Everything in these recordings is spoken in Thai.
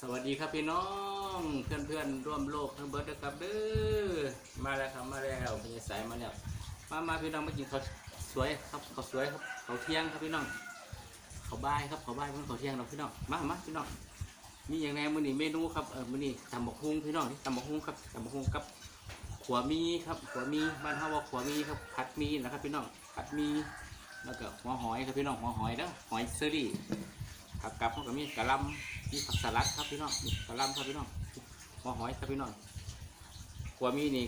สวัสดีครับพี่น้องเพื่อนเพื่อนร่วมโลกทั้งเบิร์ดนะครับเด้อมาแล้วครับมาแล้วพญาสายมาแล้วมามาพี่น้องมากินข้าวสวยครับข้าวสวยครับข้าวเที่ยงครับพี่น้องข้าวบ่ายครับข้าวบ่ายมันข้าวเที่ยงเราพี่น้องมามาพี่น้องมีอย่างไรมื้อนี้เมนูครับเออมื้อนี้ตำบักฮุงพี่น้องตำบักฮุงครับตำบักฮุงกับขัวมีครับขัวมีบ้านเฮาว่าขัวมีครับผัดมีนะครับพี่น้องผัดมีแล้วก็หัวหอยครับพี่น้องหัวหอยเด้อหอยเซอรี่ ผักกับพวกก็มีกะลำมีผักสลัดครับพี่น้องกะลำครับพี่น้องหัวหอยครับพี่น้องหัวมีนี่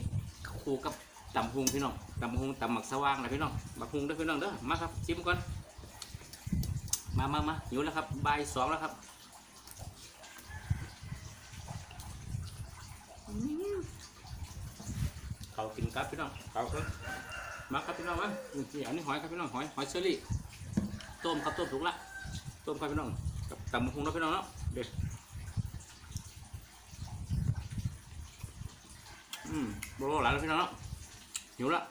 คู่กับตำหุงพี่น้องตำหุงตำหมักสว่างนะพี่น้องหมักหุงด้อพี่น้องเด้อมาครับชิมก่อนมามามาหิวแล้วครับบ่ายสองแล้วครับเขากินกับพี่น้องเขาครับมาครับพี่น้องมานี่อันนี้หอยครับพี่น้องหอยหอยเชอรี่ต้มครับต้มสุกละต้มครับพี่น้อง ตำบักหุงเนาะพี่น้องเนาะเด็ดอืมโบโลหลายแล้วพี่น้องเนาะหิวละ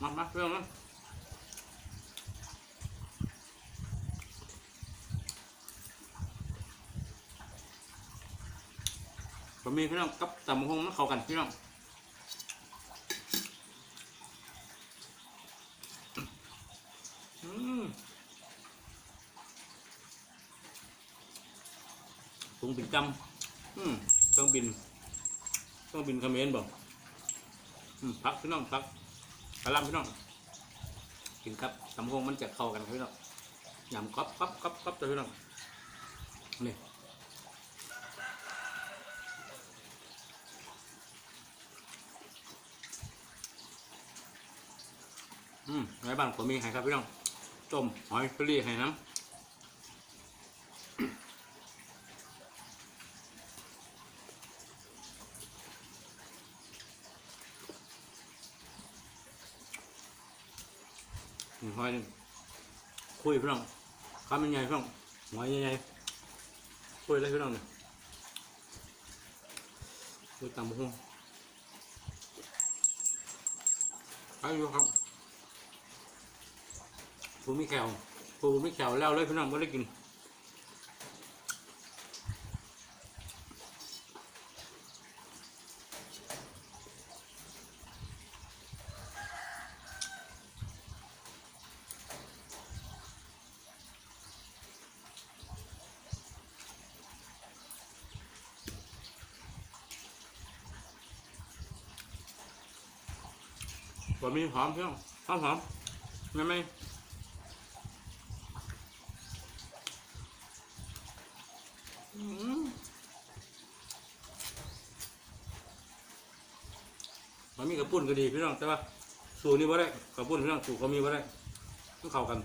มามาพี่น้องนะบะหมี่พี่น้องกับตำบักหุงมันเข้ากันพี่น้องอืม เครื่องบินกำอืมเครื่องบินเครื่องบินเขมรบอกอืมพักพี่น้องพักกระลำพี่น้องกินครับตำหงมันจะเข้ากันครับพี่น้องยำก๊อบก๊อบก๊อบก๊อบตัวพี่น้องนี่อืมในบ้านผมมีให้ครับพี่น้องต้มหอยเฟรรี่ให้น้ำ หอยหนึ่งคุยพี่น้องคำใหญ่ๆพี่น้องหอยใหญ่ๆคุยเลยพี่น้องเนี่ยคุยตามหุ้งไปอยู่ครับผมมีแขวผมมีแขวแล้วเลยพี่น้องไม่ได้กิน บะหมี่หอมพี่น้องหอมหอมไม่ไม่อืมบะหมี่กระปุ่นก็ดีพี่น้องแต่ว่าสูตรนี้บ่าได้กระปุ่นพี่น้องสูตรเขามีบ่าได้ต้องเข้ากัน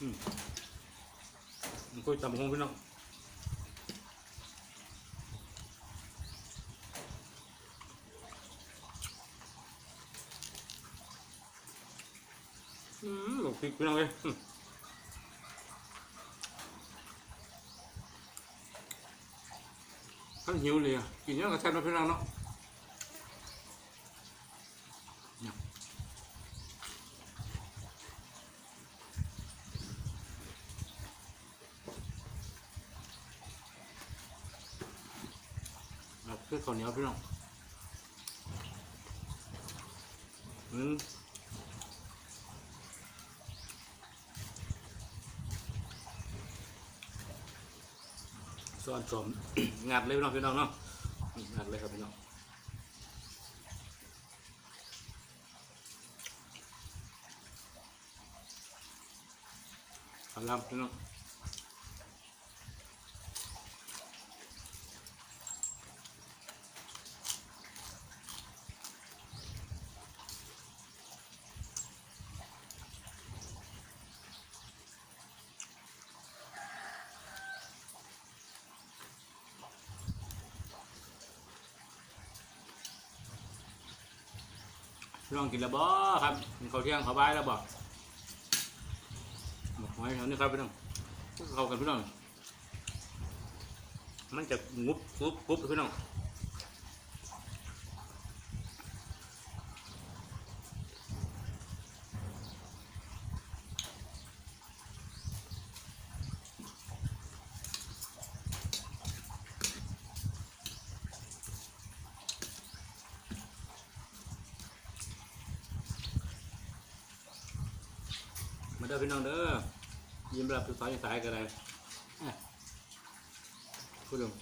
อืม หลบพริกพี่น้องเลยอืมท่านหิวเลยอะกินเยอะกับแซ่บนะพี่น้องเนาะเนี่ยเอา คือข้าวเหนียวพี่น้องอืมซ้อนสมงัดเลยพี่น้องพี่น้องเนาะงัดเลยครับพี่น้องกำลังพี่น้อง พี่น้องกินแล้วบ่ครับกินข้าวเที่ยงข้าวบ่ายแล้วบ่หมกหอยแถวนี้ครับพี่น้องเข้ากันพี่น้องมันจะงุบงุบงุบพี่น้อง มาเด้อพี่น้องเด้อยิ้มรับสุดสายสายกันเลยอะพูดลง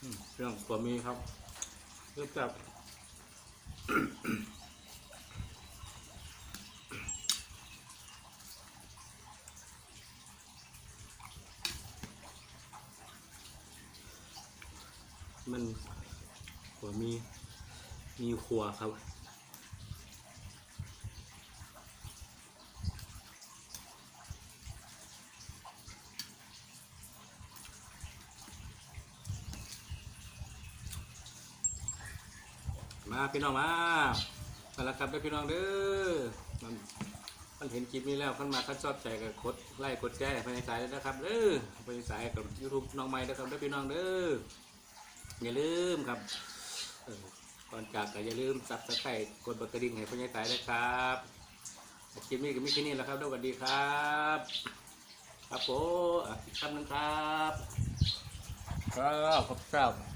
อืมเรื่องตัวมีครับเริ่มจา มันหัวมี มีครัวครับมาพี่น้องมามาแล้วครับด้พี่น้องเด้อมันมันเห็นคลิปนี้แล้วขันมาขันชอบใจก็กดไลค์กดแชร์ไปในสายเลยนะครับเด้อไปในสายกับยูทูบน้องใหม่นะครับด้พี่น้องเด้อ อย่าลืมครับก่อนจากก็อย่าลืมซับสไครต์กดบัตรกระดิ่งให้พ่อใหญ่ตายนะครับคลิปนี้ก็มีแค่นี้แหล้วครับด้อสวัสดีครับ ครับผมอีกคำนึ่งครับ ครับขอบคุณครับ